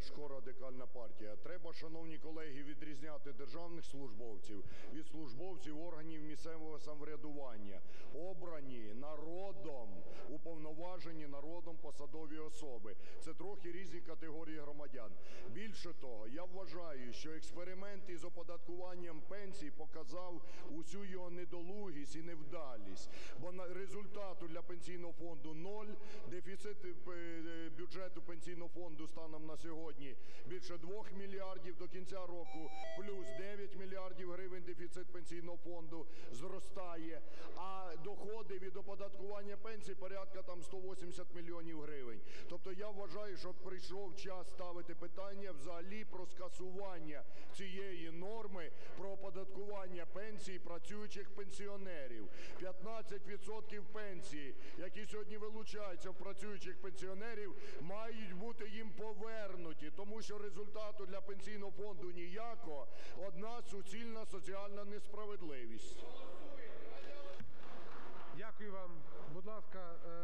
Ляшко, Радикальна партія. Треба, шановні колеги, відрізняти державних службовців від службовців органів місцевого самоврядування, обрані народом, уповноважені народом посадові особи. Це трохи різні категорії громадян. Більше того, я вважаю, що експеримент із оподаткуванням пенсій показав усю його недолугість і невдалість, результату для пенсійного фонду ноль, дефіцит е, бюджету пенсійного фонду станом на сьогодні більше 2 мільярдів до кінця року, плюс 9 мільярдів гривень дефіцит пенсійного фонду зростає, а доходи від оподаткування пенсій порядка там 180 мільйонів гривень. Тобто я вважаю, що прийшов час ставити питання взагалі про скасування цієї норми оподаткування пенсій працюючих пенсіонерів. 15% пенсії, які сьогодні вилучаються в працюючих пенсіонерів, мають бути їм повернуті, тому що результату для пенсійного фонду ніякого. Одна суцільна соціальна несправедливість. Дякую вам. Будь ласка. Е,